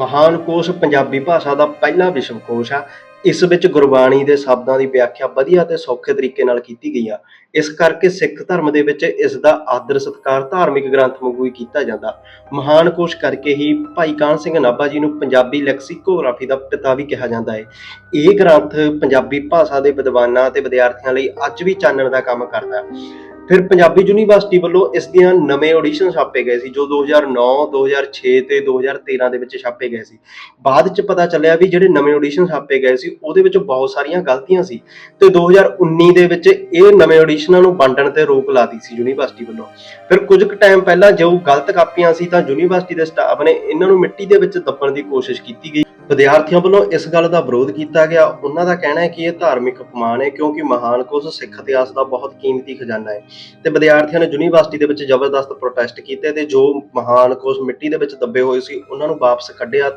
ਮਹਾਨ ਕੋਸ਼ ਪੰਜਾਬੀ ਭਾਸ਼ਾ ਦਾ ਪਹਿਲਾ ਵਿਸ਼ਵਕੋਸ਼ ਆ। ਇਸ ਵਿੱਚ ਗੁਰਬਾਣੀ ਦੇ ਸ਼ਬਦਾਂ ਦੀ ਵਿਆਖਿਆ ਵਧੀਆ ਤੇ ਸੌਖੇ ਤਰੀਕੇ ਨਾਲ ਕੀਤੀ ਗਈ ਆ। ਇਸ ਕਰਕੇ ਸਿੱਖ ਧਰਮ ਦੇ ਵਿੱਚ ਇਸ ਦਾ ਆਦਰ ਸਤਿਕਾਰ ਧਾਰਮਿਕ ਗ੍ਰੰਥ ਵਾਂਗੂ ਹੀ ਕੀਤਾ ਜਾਂਦਾ। ਮਹਾਨ ਕੋਸ਼ ਕਰਕੇ ਹੀ ਭਾਈ ਕਾਨ ਸਿੰਘ ਨਾਭਾ ਜੀ ਨੂੰ ਪੰਜਾਬੀ ਲੈਕਸੀਕੋਗ੍ਰਾਫੀ ਦਾ ਪਿਤਾ ਵੀ ਕਿਹਾ ਜਾਂਦਾ ਹੈ। ਇਹ ਗ੍ਰੰਥ ਪੰਜਾਬੀ ਭਾਸ਼ਾ ਦੇ ਵਿਦਵਾਨਾਂ ਤੇ ਵਿਦਿਆਰਥੀਆਂ ਲਈ ਅੱਜ ਵੀ ਚਾਨਣ ਦਾ ਕੰਮ ਕਰਦਾ ਫਿਰ ਪੰਜਾਬੀ ਯੂਨੀਵਰਸਿਟੀ ਵੱਲੋਂ ਇਸ ਦੀਆਂ ਨਵੇਂ ਆਡੀਸ਼ਨ ਛਾਪੇ ਗਏ ਸੀ, ਜੋ 2009 2006 ਤੇ 2013 ਦੇ ਵਿੱਚ ਛਾਪੇ ਗਏ ਸੀ। ਬਾਅਦ ਚ ਪਤਾ ਚੱਲਿਆ ਵੀ ਜਿਹੜੇ ਨਵੇਂ ਆਡੀਸ਼ਨ ਛਾਪੇ ਗਏ ਸੀ ਸੀ ਉਹਦੇ ਵਿੱਚ ਬਹੁਤ ਸਾਰੀਆਂ ਗਲਤੀਆਂ ਸੀ ਤੇ 2019 ਦੇ ਵਿੱਚ ਇਹ ਨਵੇਂ ਆਡੀਸ਼ਨਾਂ ਨੂੰ ਵੰਡਣ ਤੇ ਰੋਕ ਲਾਤੀ ਸੀ ਯੂਨੀਵਰਸਿਟੀ ਵੱਲੋਂ। ਫਿਰ ਕੁਝ ਕੁ ਟਾਈਮ ਪਹਿਲਾਂ ਜੋ ਗਲਤ ਕਾਪੀਆਂ ਸੀ ਤਾਂ ਯੂਨੀਵਰਸਿਟੀ ਦੇ ਸਟਾਫ ਨੇ ਇਹਨਾਂ ਨੂੰ ਮਿੱਟੀ ਦੇ ਵਿੱਚ ਦੱਬਣ ਦੀ ਕੋਸ਼ਿਸ਼ ਕੀਤੀ ਗਈ। ਵਿਦਿਆਰਥੀਆਂ ਵੱਲੋਂ ਇਸ ਗੱਲ ਦਾ ਵਿਰੋਧ ਕੀਤਾ ਗਿਆ। ਉਹਨਾਂ ਦਾ ਕਹਿਣਾ ਹੈ ਕਿ ਇਹ ਧਾਰਮਿਕ ਅਪਮਾਨ ਹੈ ਕਿਉਂਕਿ ਮਹਾਨ ਕੋਸ਼ ਸਿੱਖ ਇਤਿਹਾਸ ਦਾ ਬਹੁਤ ਕੀਮਤੀ ਖਜ਼ਾਨਾ ਹੈ। ਤੇ ਵਿਦਿਆਰਥੀਆਂ ਨੇ ਯੂਨੀਵਰਸਿਟੀ ਦੇ ਵਿੱਚ ਜ਼ਬਰਦਸਤ ਪ੍ਰੋਟੈਸਟ ਕੀਤੇ ਤੇ ਜੋ ਮਹਾਨ ਕੋਸ਼ ਮਿੱਟੀ ਦੇ ਵਿੱਚ ਦੱਬੇ ਹੋਏ ਸੀ, ਉਹਨਾਂ ਨੂੰ ਵਾਪਸ ਕੱਢਿਆ